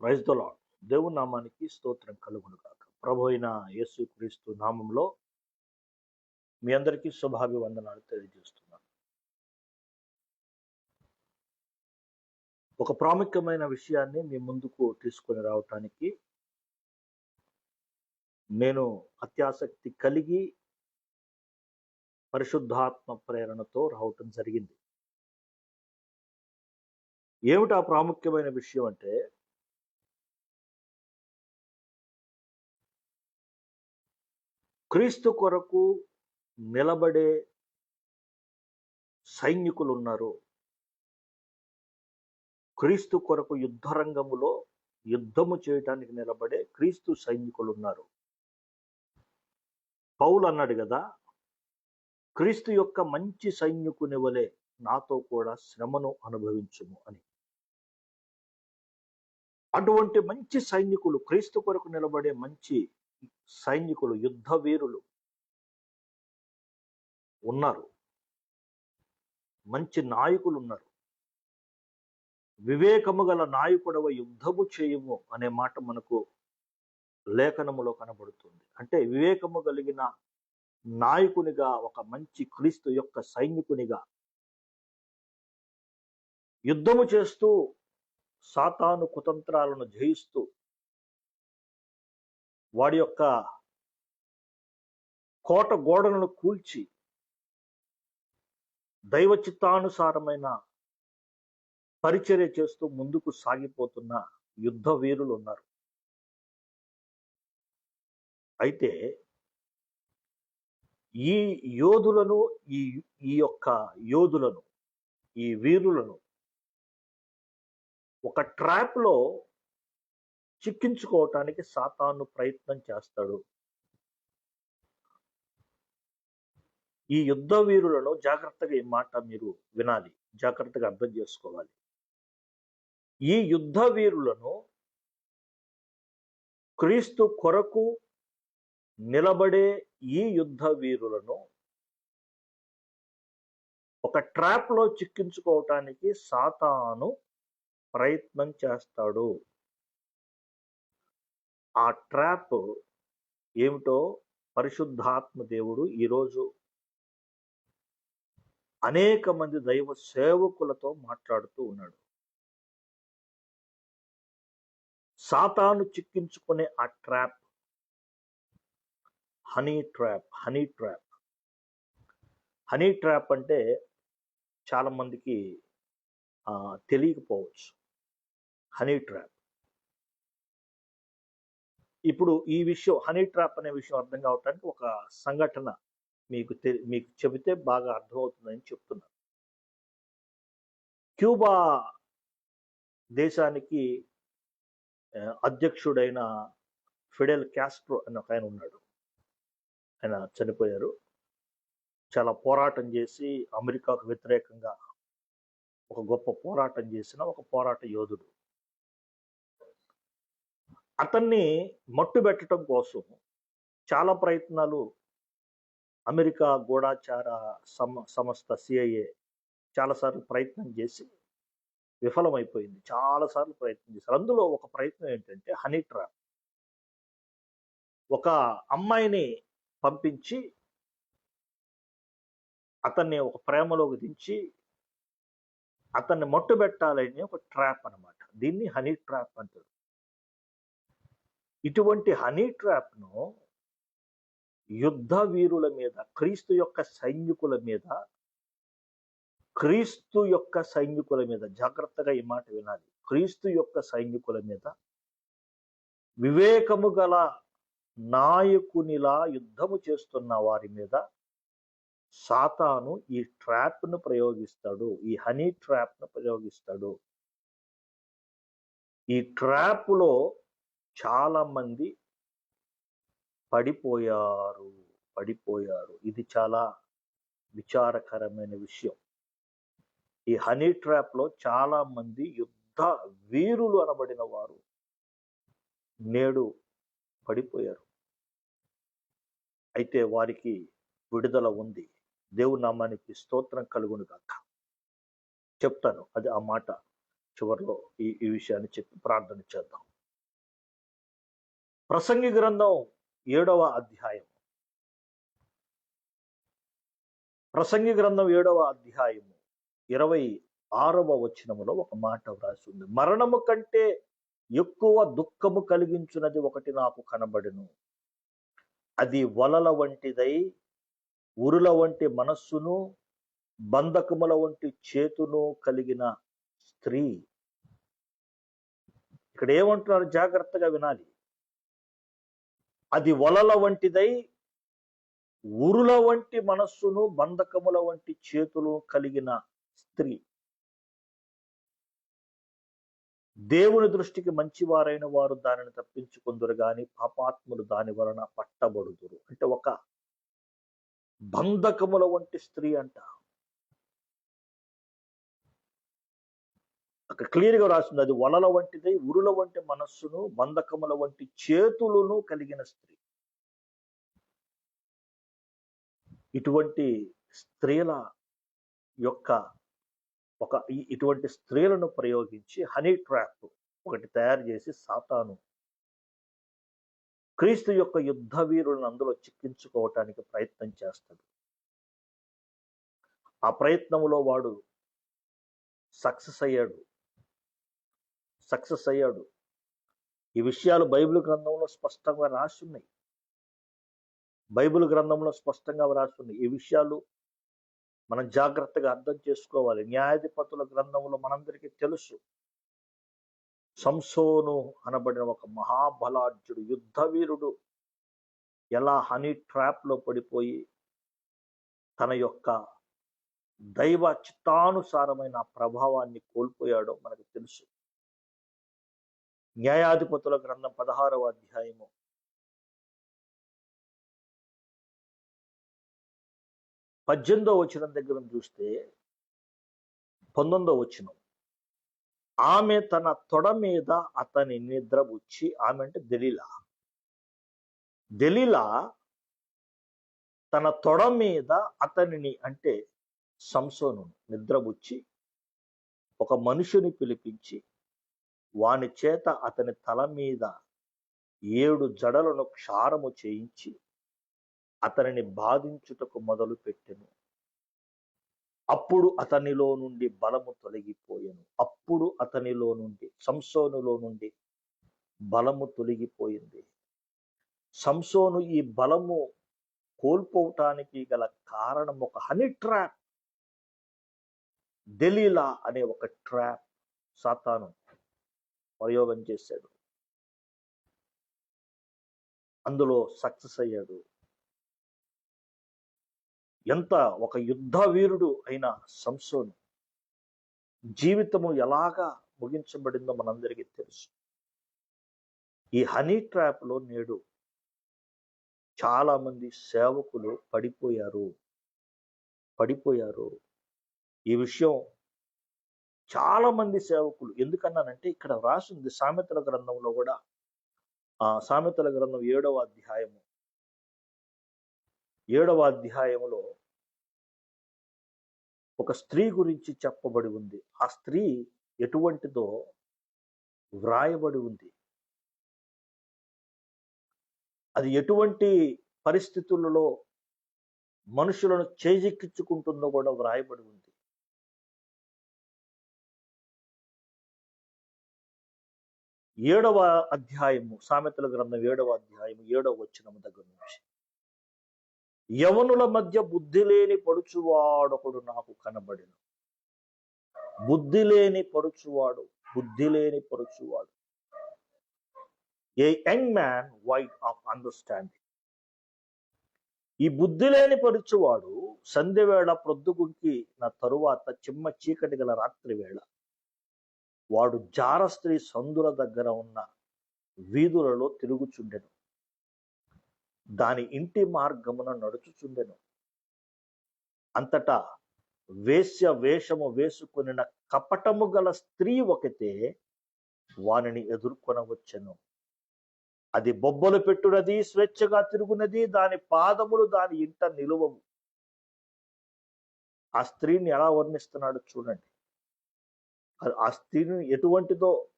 Praise the lord దేవుని నామానికి స్తోత్రం కలుగును కాక ప్రభు అయిన యేసు క్రీస్తు నామంలో మీ అందరికీ శుభాభివందనాలు తెలియజేస్తున్నాను. ఒక ప్రాముఖ్యమైన విషయాన్ని మీ ముందుకు తీసుకొని రావటానికి నేను అత్యాసక్తి కలిగి పరిశుద్ధాత్మ ప్రేరణతో రావటం జరిగింది. ఏమిటా ప్రాముఖ్యమైన విషయం అంటే క్రీస్తు కొరకు నిలబడే సైనికులు ఉన్నారు క్రీస్తు కొరకు యుద్ధరంగములో యుద్ధము చేయటానికి నిలబడే క్రీస్తు సైనికులు ఉన్నారు పౌలు అన్నాడు కదా క్రీస్తు యొక్క మంచి సైనికుని వలె నాతో కూడా శ్రమను అనుభవించుము అని. అటువంటి మంచి సైనికులు క్రీస్తు కొరకు నిలబడే మంచి సైనికులు యుద్ధ వీరులు ఉన్నారు. మంచి నాయకులు ఉన్నారు. వివేకము గల నాయకుడవ యుద్ధము చేయము అనే మాట మనకు లేఖనములో కనబడుతుంది. అంటే వివేకము కలిగిన నాయకునిగా ఒక మంచి క్రీస్తు యొక్క సైనికునిగా యుద్ధము చేస్తూ సాతాను కుతంత్రాలను జయిస్తూ వాడి యొక్క కోట గోడలను కూల్చి దైవ చిత్తానుసారమైన పరిచర్య చేస్తూ ముందుకు సాగిపోతున్న యుద్ధ వీరులు ఉన్నారు. అయితే ఈ యోధులను ఈ ఈ యొక్క యోధులను ఈ వీరులను ఒక ట్రాప్లో చిక్కించుకోవటానికి సాతాను ప్రయత్నం చేస్తాడు. ఈ యుద్ధ వీరులను జాగ్రత్తగా ఈ మాట మీరు వినాలి. జాగ్రత్తగా అర్థం చేసుకోవాలి. ఈ యుద్ధ వీరులను క్రీస్తు కొరకు నిలబడే ఈ యుద్ధ వీరులను ఒక ట్రాప్లో చిక్కించుకోవటానికి సాతాను ప్రయత్నం చేస్తాడు. ఆ ట్రాప్ ఏమిటో పరిశుద్ధాత్మ దేవుడు ఈరోజు అనేక మంది దైవ సేవకులతో మాట్లాడుతూ ఉన్నాడు. సాతాను చిక్కించుకునే ఆ trap honey trap honey trap. Honey trap అంటే చాలా మందికి తెలియకపోవచ్చు. Honey trap. ఇప్పుడు ఈ విషయం హనీ ట్రాప్ అనే విషయం అర్థం కావటానికి ఒక సంఘటన మీకు తె- మీకు చెబితే బాగా అర్థమవుతుందని చెప్తున్నాను క్యూబా దేశానికి అధ్యక్షుడైన ఫిడెల్ క్యాస్ట్రో అని ఒక ఆయన ఉన్నాడు. ఆయన చనిపోయారు. చాలా పోరాటం చేసి అమెరికాకు వ్యతిరేకంగా ఒక గొప్ప పోరాటం చేసిన ఒక పోరాట యోధుడు. అతన్ని మట్టు పెట్టడం కోసం చాలా ప్రయత్నాలు అమెరికా గూఢాచార సమ సంస్థ సిఐఏ చాలాసార్లు ప్రయత్నం చేసి విఫలమైపోయింది. చాలాసార్లు ప్రయత్నం చేశారు. అందులో ఒక ప్రయత్నం ఏంటంటే హనీ ట్రాప్. ఒక అమ్మాయిని పంపించి అతన్ని ఒక ప్రేమలోకి దించి అతన్ని మట్టు పెట్టాలని ఒక ట్రాప్ అన్నమాట. దీన్ని హనీ ట్రాప్ అంటారు. ఇటువంటి హనీ ట్రాప్ను యుద్ధ వీరుల మీద క్రీస్తు యొక్క సైనికుల మీద క్రీస్తు యొక్క సైనికుల మీద జాగ్రత్తగా ఈ మాట వినాలి. క్రీస్తు యొక్క సైనికుల మీద వివేకము గల నాయకునిలా యుద్ధము చేస్తున్న వారి మీద సాతాను ఈ ట్రాప్ను ప్రయోగిస్తాడు. ఈ హనీ ట్రాప్ను ప్రయోగిస్తాడు. ఈ ట్రాప్లో చాలామంది పడిపోయారు పడిపోయారు. ఇది చాలా విచారకరమైన విషయం. ఈ హనీ ట్రాప్లో చాలామంది యుద్ధ వీరులు అనబడిన వారు నేడు పడిపోయారు. అయితే వారికి విడుదల ఉంది. దేవుని నామానికి స్తోత్రం కలుగును కాక చెప్తాను. అది ఆ మాట చివరిలో ఈ ఈ విషయాన్ని చెప్పి ప్రార్థన చేద్దాం. ప్రసంగి గ్రంథం ఏడవ అధ్యాయం. ప్రసంగి గ్రంథం ఏడవ అధ్యాయము ఇరవై ఆరవ వచనములో ఒక మాట వ్రాసి ఉంది మరణము కంటే ఎక్కువ దుఃఖము కలిగించున్నది ఒకటి నాకు కనబడును. అది వలల వంటిదై ఉరుల వంటి మనస్సును బంధకముల వంటి చేతును కలిగిన స్త్రీ. ఇక్కడ ఏమంటున్నారు జాగ్రత్తగా వినాలి. అది వలల వంటిదై ఉరుల వంటి మనస్సును బంధకముల వంటి చేతులు కలిగిన స్త్రీ. దేవుని దృష్టికి మంచివారైన వారు దానిని తప్పించుకుందరు గాని పాపాత్ములు దాని వలన పట్టబడుదురు. అంటే ఒక బంధకముల వంటి స్త్రీ అంట. అక్కడ క్లియర్గా రాసింది అది వలల వంటిదై ఉరుల వంటి మనస్సును బంధకముల వంటి చేతులను కలిగిన స్త్రీ. ఇటువంటి స్త్రీల యొక్క ఒక ఇటువంటి స్త్రీలను ప్రయోగించి హనీ ట్రాప్ ఒకటి తయారు చేసి సాతాను క్రీస్తు యొక్క యుద్ధ వీరులను అందులో చిక్కించుకోవటానికి ప్రయత్నం చేస్తాడు. ఆ ప్రయత్నంలో వాడు సక్సెస్ అయ్యాడు. సక్సెస్ అయ్యాడు. ఈ విషయాలు బైబిల్ గ్రంథంలో స్పష్టంగా రాసి ఉన్నాయి బైబిల్ గ్రంథంలో స్పష్టంగా రాసి ఉన్నాయి ఈ విషయాలు మనం జాగ్రత్తగా అర్థం చేసుకోవాలి. న్యాయాధిపతుల గ్రంథంలో మనందరికీ తెలుసు. సంసోను అనబడిన ఒక మహాబలార్జుడు యుద్ధవీరుడు ఎలా హనీ ట్రాప్లో పడిపోయి తన యొక్క దైవ చిత్తానుసారమైన ప్రభావాన్ని కోల్పోయాడో మనకు తెలుసు. న్యాయాధిపతుల గ్రంథం పదహారవ అధ్యాయము. పద్దెనిమిదో వచనం దగ్గర చూస్తే పంతొమ్మిదో వచనం. ఆమె తన తొడ మీద అతని నిద్రబుచ్చి ఆమె అంటే దెలీలా. దెలీలా తన తొడ మీద అతనిని అంటే సంసోను నిద్రబుచ్చి ఒక మనుషుని పిలిపించి వాని చేత అతని తల మీద ఏడు జడలను క్షారము చేయించి అతనిని బాధించుటకు మొదలు పెట్టెను అప్పుడు అతనిలో నుండి బలము తొలగిపోయెను. అప్పుడు అతనిలో నుండి సంసోనులో నుండి బలము తొలగిపోయింది. సంసోను ఈ బలము కోల్పోవటానికి గల కారణం ఒక హనీ ట్రాప్. దెలీలా అనే ఒక ట్రాప్. సాతాను ప్రయోగం చేశాడు. అందులో సక్సెస్ అయ్యాడు. ఎంత ఒక యుద్ధ వీరుడు అయిన సంసోను జీవితము ఎలాగా ముగించబడిందో మనందరికీ తెలుసు. ఈ హనీ ట్రాప్లో నేడు చాలా మంది సేవకులు పడిపోయారు. పడిపోయారు. ఈ విషయం చాలా మంది సేవకులు. ఎందుకన్నానంటే ఇక్కడ రాసింది సామెతల గ్రంథంలో కూడా ఆ సామెతల గ్రంథం ఏడవ అధ్యాయము. ఏడవ అధ్యాయములో ఒక స్త్రీ గురించి చెప్పబడి ఉంది. ఆ స్త్రీ ఎటువంటిదో వ్రాయబడి ఉంది. అది ఎటువంటి పరిస్థితులలో మనుషులను చేజెక్కించుకుంటుందో కూడా వ్రాయబడి ఉంది. ఏడవ అధ్యాయము సామెతల గ్రంథం ఏడవ అధ్యాయము ఏడవ వచ్చినము దగ్గర నుంచి. యవనుల మధ్య బుద్ధి లేని పడుచువాడొకడు నాకు కనబడిన. బుద్ధి లేని పడుచువాడు బుద్ధి లేని పడుచువాడు. A young man void of understanding. ఈ బుద్ధి లేని పడుచువాడు సంధ్యవేళ ప్రొద్దుగుంకి నా తరువాత చిమ్మ చీకటి గల రాత్రి వేళ వాడు జార స్త్రీ సందుల దగ్గర ఉన్న వీధులలో తిరుగుచుండెను. దాని ఇంటి మార్గమున నడుచుచుండెను. అంతటా వేశ్య వేషము వేసుకొనిన కపటము గల స్త్రీ ఒకతే వానిని ఎదుర్కొనవచ్చెను. అది బొబ్బలు పెట్టునది స్వేచ్ఛగా తిరుగునది దాని పాదములు దాని ఇంట నిలువవు. ఆ స్త్రీని ఎలా వర్ణిస్తున్నాడు చూడండి. ఆ- స్త్రీని ఎటువంటిదో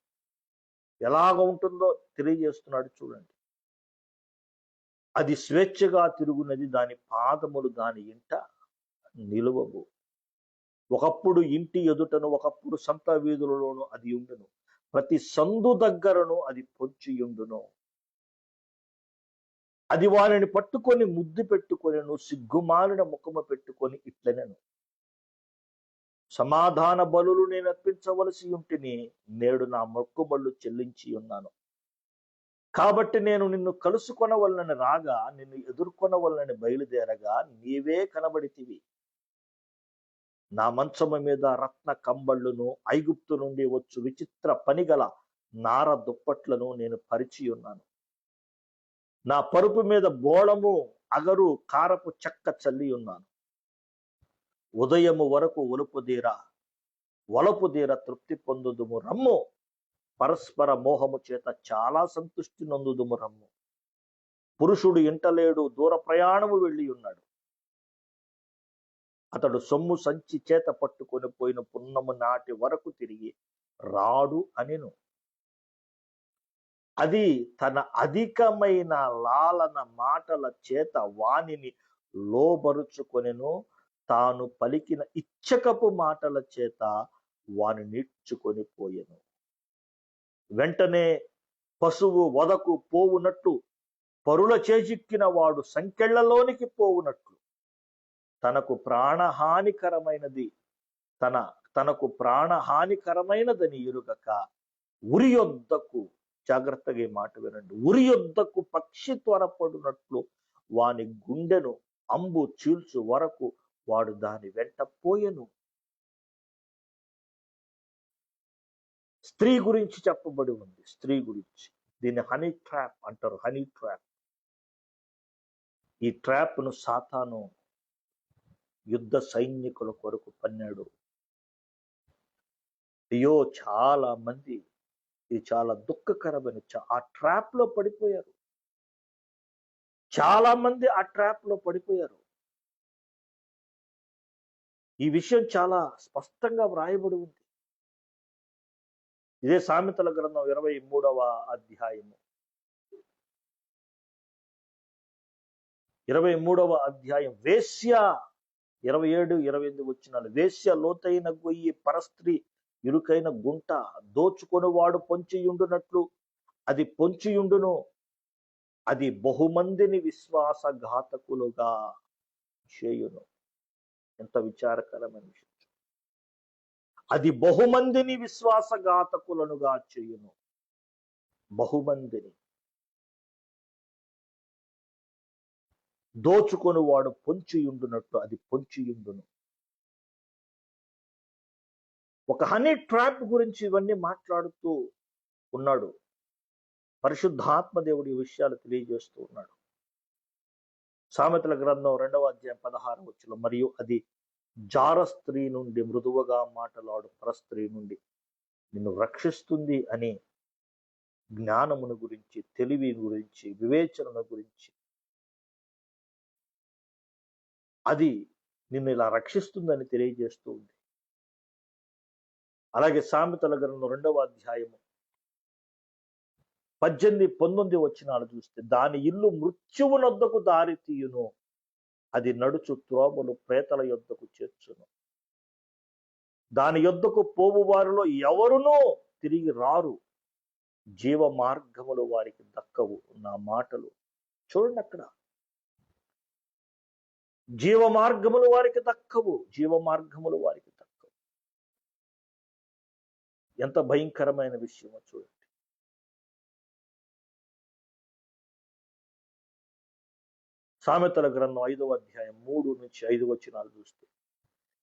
ఎలాగ ఉంటుందో తెలియజేస్తున్నాడు చూడండి. అది స్వేచ్ఛగా తిరుగునది దాని పాదములు దాని ఇంట నిలువవు. ఒకప్పుడు ఇంటి ఎదుటను ఒకప్పుడు సంత వీధులలోను అది ఉండును. ప్రతి సందు దగ్గరను అది పొంచియుండును. అది వారిని పట్టుకొని ముద్దు పెట్టుకొనెను సిగ్గుమాలిన ముఖము పెట్టుకొని ఇట్లనెను. సమాధాన బలులు నేను అర్పించవలసి ఉంటిని నేడు నా మొక్కుబళ్ళు చెల్లించి ఉన్నాను. కాబట్టి నేను నిన్ను కలుసుకొనవలనని రాగా నిన్ను ఎదుర్కొనవలనని బయలుదేరగా నీవే కనబడితివి. నా మంచము మీద రత్న కంబళ్ళును ఐగుప్తు నుండి వచ్చు విచిత్ర పనిగల నార దుప్పట్లను నేను పరిచి ఉన్నాను. నా పరుపు మీద బోళము అగరు కారపు చెక్క చల్లి ఉన్నాను. ఉదయము వరకు ఒలుపుదీర వలపుదీర తృప్తి పొందుదుము రమ్ము. పరస్పర మోహము చేత చాలా సంతృష్టి నొందుదుము రమ్ము. పురుషుడు ఇంటలేడు దూర ప్రయాణము వెళ్ళి ఉన్నాడు. అతడు సొమ్ము సంచి చేత పట్టుకొని పోయిన పున్నము నాటి వరకు తిరిగి రాడు అనిను. అది తన అధికమైన లాలన మాటల చేత వానిని లోబరుచుకొనెను. తాను పలికిన ఇచ్చకపు మాటల చేత వాని నీడ్చుకొని పోయెను. వెంటనే పశువు వదకు పోవునట్టు పరుల చేజిక్కిన వాడు సంకెళ్ళలోనికి పోవునట్లు. తనకు ప్రాణహానికరమైనది తన తనకు ప్రాణహానికరమైనదని ఎరుగక ఉరియొద్దకు జాగ్రత్తగా ఈ మాట వినండి. ఉరి యొద్దకు పక్షి త్వరపడినట్లు వాని గుండెను అంబు చీల్చు వరకు వాడు దాని వెంట పోయెను. స్త్రీ గురించి చెప్పబడి ఉంది. స్త్రీ గురించి. దీన్ని హనీ ట్రాప్ అంటారు. Honey trap. ఈ ట్రాప్ను సాతాను యుద్ధ సైనికుల కొరకు పన్నాడు. అయ్యో చాలా మంది ఇది చాలా దుఃఖకరమైన ఆ ట్రాప్లో పడిపోయారు. చాలా మంది ఆ ట్రాప్లో పడిపోయారు. ఈ విషయం చాలా స్పష్టంగా వ్రాయబడి ఉంది. ఇదే సామెతల గ్రంథం ఇరవై మూడవ అధ్యాయము. ఇరవై మూడవ అధ్యాయం. వేశ్య ఇరవై ఏడు ఇరవై ఎనిమిది వచ్చినాలు. వేశ్య లోతైన గొయ్యి పరస్త్రీ ఇరుకైన గుంట దోచుకొనివాడు పొంచియుండునట్లు. అది పొంచియుండును. అది బహుమందిని విశ్వాసఘాతకులుగా చేయును. ఎంత విచారకరమైన విషయం. అది బహుమందిని విశ్వాసఘాతకులనుగా చేయును. బహుమందిని. దోచుకొని వాడు పొంచియుండునట్టు అది పొంచియుండును. ఒక హనీ ట్రాప్ గురించి ఇవన్నీ మాట్లాడుతూ ఉన్నాడు. పరిశుద్ధాత్మ దేవుడి విషయాలు తెలియజేస్తూ ఉన్నాడు. సామెతల గ్రంథం రెండవ అధ్యాయం పదహారు వచ్చిన మరియు అది జార స్త్రీ నుండి మృదువుగా మాటలాడు పరస్త్రీ నుండి నిన్ను రక్షిస్తుంది అని జ్ఞానమును గురించి తెలివి గురించి వివేచనను గురించి. అది నిన్ను ఇలా రక్షిస్తుందని తెలియజేస్తూ ఉంది. అలాగే సామెతల గ్రంథం రెండవ అధ్యాయము పద్దెనిమిది పంతొమ్మిది వచ్చినాలు చూస్తే దాని ఇల్లు మృత్యువునొద్దకు దారి తీయును. అది నడుచు త్రోవలు ప్రేతల యొద్దకు చేర్చును. దాని యొద్దకు పోవు వారిలో ఎవరునూ తిరిగి రారు. జీవ మార్గములు వారికి దక్కవు నా మాటలు. చూడండి అక్కడ. జీవ మార్గములు వారికి దక్కవు జీవ మార్గములు వారికి దక్కవు. ఎంత భయంకరమైన విషయమో చూడండి. సామెతల గ్రంథం ఐదవ అధ్యాయం మూడు నుంచి ఐదు వచనాలు చూస్తే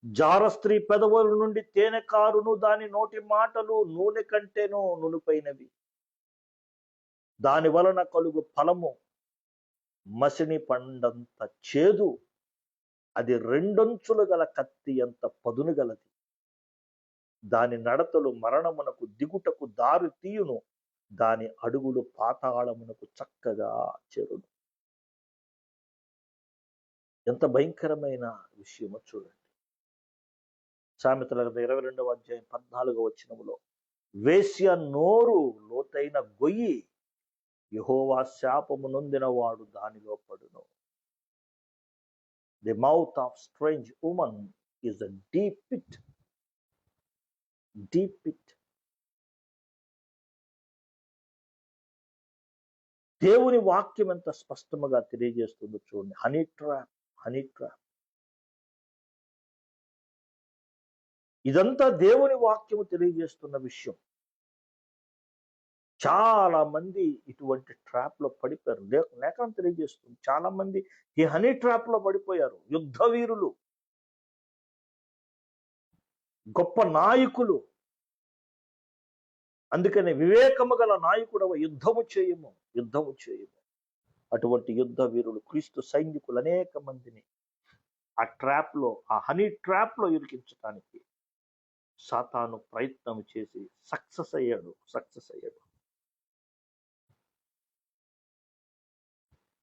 జార స్త్రీ పెదవుల నుండి తేనె కారును దాని నోటి మాటలు నూనె కంటేనూ నునుపైనవి. దాని వలన కలుగు ఫలము మసిని పండంత చేదు అది రెండొంచులు గల కత్తి అంత పదును గలది. దాని నడతలు మరణమునకు దిగుటకు దారి తీయును దాని అడుగులు పాతాళమునకు చక్కగా చేరును. ఎంత భయంకరమైన విషయమో చూడండి. సామెతల ఇరవై రెండవ అధ్యాయం పద్నాలుగో వచనములో వేశ్య నోరు లోతైన గొయ్యి యహోవా శాపము నొందిన వాడు దానిలో పడును. The mouth of strange woman is a deep pit deep pit దేవుని వాక్యం ఎంత స్పష్టముగా తెలియజేస్తుందో చూడండి. హనీ ట్రాప్ హనీ ట్రాప్ ఇదంతా దేవుని వాక్యము తెలియజేస్తున్న విషయం. చాలా మంది ఇటువంటి ట్రాప్లో పడిపోయారు లేఖనం తెలియజేస్తుంది. చాలా మంది ఈ హనీ ట్రాప్లో పడిపోయారు. యుద్ధ వీరులు. గొప్ప నాయకులు. అందుకని వివేకము గల నాయకుడవ యుద్ధము చేయము. యుద్ధము చేయము. అటువంటి యుద్ధ వీరులు క్రీస్తు సైనికులు అనేక మందిని ఆ ట్రాప్లో ఆ హనీ ట్రాప్లో ఇరికించడానికి సాతాను ప్రయత్నం చేసి సక్సెస్ అయ్యాడు సక్సెస్ అయ్యాడు.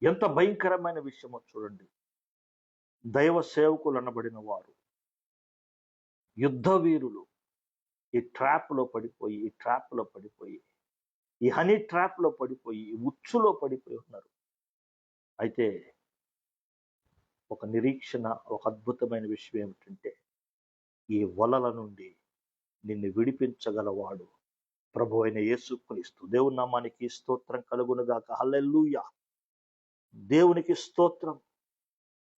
ఎంత భయంకరమైన విషయమో చూడండి. దైవ సేవకులు అనబడిన వారు. యుద్ధ వీరులు ఈ ట్రాప్లో పడిపోయి ఈ ట్రాప్లో పడిపోయి ఈ హనీ ట్రాప్లో పడిపోయి ఈ ఉచ్చులో పడిపోయి ఉన్నారు. అయితే ఒక నిరీక్షణ ఒక అద్భుతమైన విషయం ఏమిటంటే ఈ వలల నుండి నిన్ను విడిపించగలవాడు ప్రభు అయిన యేసుక్రీస్తు. దేవుని నామానికి స్తోత్రం కలుగునుగాక. హల్లెలూయా! దేవునికి స్తోత్రం.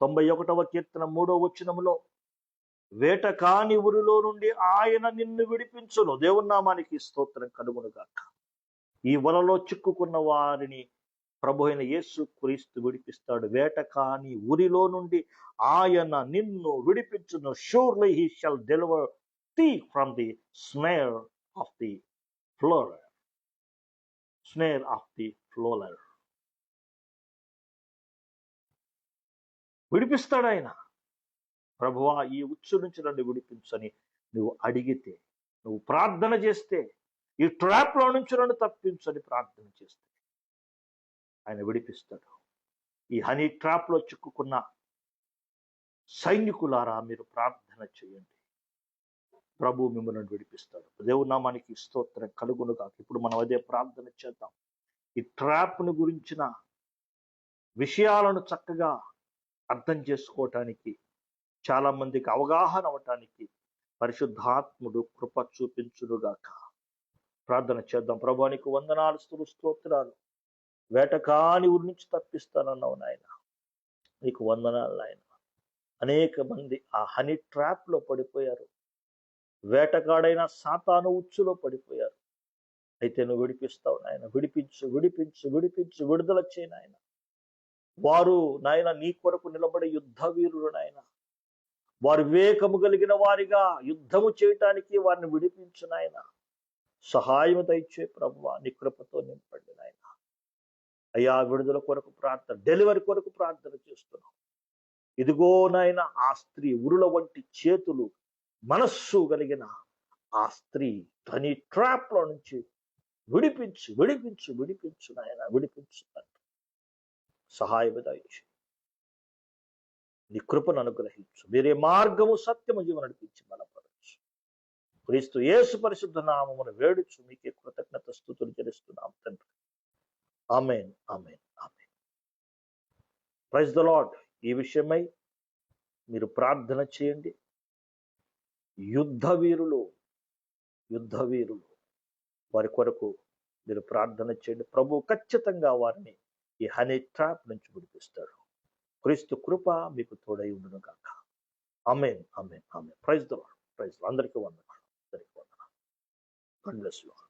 తొంభై ఒకటవ కీర్తన మూడవ వచనములో వేట కాని ఊరిలో నుండి ఆయన నిన్ను విడిపించును. దేవుడినామానికి స్తోత్రం కలుగునుగాక. ఈ వలలో చిక్కుకున్న వారిని ప్రభు అయిన యేసు క్రీస్తు విడిపిస్తాడు. వేట కాని ఊరిలో నుండి ఆయన నిన్ను విడిపించును. Surely he shall deliver thee from the snare of the fowler snare of the fowler విడిపిస్తాడు ఆయన. ప్రభువా ఈ ఉచ్చు నుంచి నన్ను విడిపించని నువ్వు అడిగితే నువ్వు ప్రార్థన చేస్తే ఈ ట్రాప్లో నుంచి నన్ను తప్పించని ప్రార్థన చేస్తే ఆయన విడిపిస్తాడు. ఈ హనీ ట్రాప్లో చిక్కుకున్న సైనికులారా మీరు ప్రార్థన చేయండి. ప్రభు మిమ్మల్ని విడిపిస్తాడు. దేవునామానికి స్తోత్రం కలుగును కాక ఇప్పుడు మనం అదే ప్రార్థన చేద్దాం. ఈ ట్రాప్ను గురించిన విషయాలను చక్కగా అర్థం చేసుకోవటానికి చాలా మందికి అవగాహన అవటానికి పరిశుద్ధాత్ముడు కృప చూపించునుగాక ప్రార్థన చేద్దాం. ప్రభానికి వందనాలు స్తోత్రాలు. వేటకాని ఊరి నుంచి తప్పిస్తానన్నావు నాయన. నీకు వందనాలు నాయన. అనేక మంది ఆ హనీ ట్రాప్లో పడిపోయారు. వేటకాడైన సాతాను ఉచ్చులో పడిపోయారు. అయితే నువ్వు విడిపిస్తావు నాయన. విడిపించు విడిపించు విడిపించు విడుదల చేయి నాయన. వారు నాయన నీ కొరకు నిలబడే యుద్ధ వీరులు నాయన. వారు వివేకము కలిగిన వారిగా యుద్ధము చేయటానికి వారిని విడిపించు నాయన. సహాయము దయచే ప్రభు నీ కృపతో నింపండి నాయన. అయ్యా విడుదల కొరకు ప్రార్థన డెలివరీ కొరకు ప్రార్థన చేస్తున్నాం. ఇదిగో నాయన ఆ స్త్రీ ఉరుల వంటి చేతులు మనస్సు కలిగిన ఆ స్త్రీ తని ట్రాప్లో నుంచి విడిపించు విడిపించు విడిపించు నాయన విడిపించు తండ్రి. సహాయము నీ కృపను అనుగ్రహించు. వేరే మార్గము సత్యము జీవన నడిపించి బలపరచు. క్రీస్తు యేసు పరిశుద్ధ నామమును వేడుచు. మీకే కృతజ్ఞత స్థుతులు చెల్లిస్తున్నాం తండ్రి. Amen amen amen. Praise the Lord ఈ విషయమై మీరు ప్రార్థన చేయండి. యుద్ధ వీరులు యుద్ధ వీరులు వారి కొరకు మీరు ప్రార్థన చేయండి. ప్రభు ఖచ్చితంగా వారిని ఈ హనీ ట్రాప్ నుంచి విడిపిస్తాడు. క్రీస్తు కృప మీకు తోడై ఉండును కాక amen amen amen praise the praise అందరికీ వందనాలు. అందరికీ వందనాలు. God.